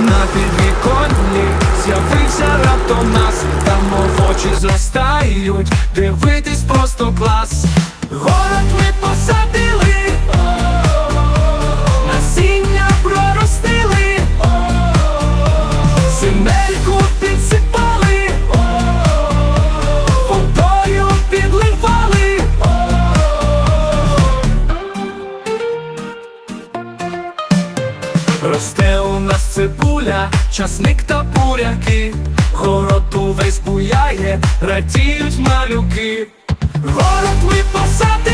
на підвіконні з'явився раптом нас, там очі зростають, дивитись просто клас. Город Росте у нас цибуля, часник та буряки, город увесь буяє, радіють малюки. Город ми посадили,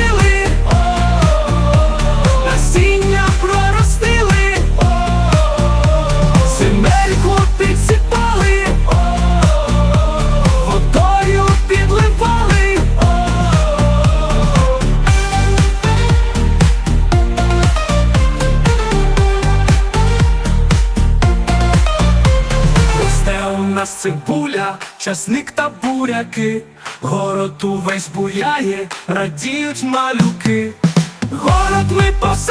нас цибуля, часник та буряки, город увесь буяє, радіють малюки, город ми посадимо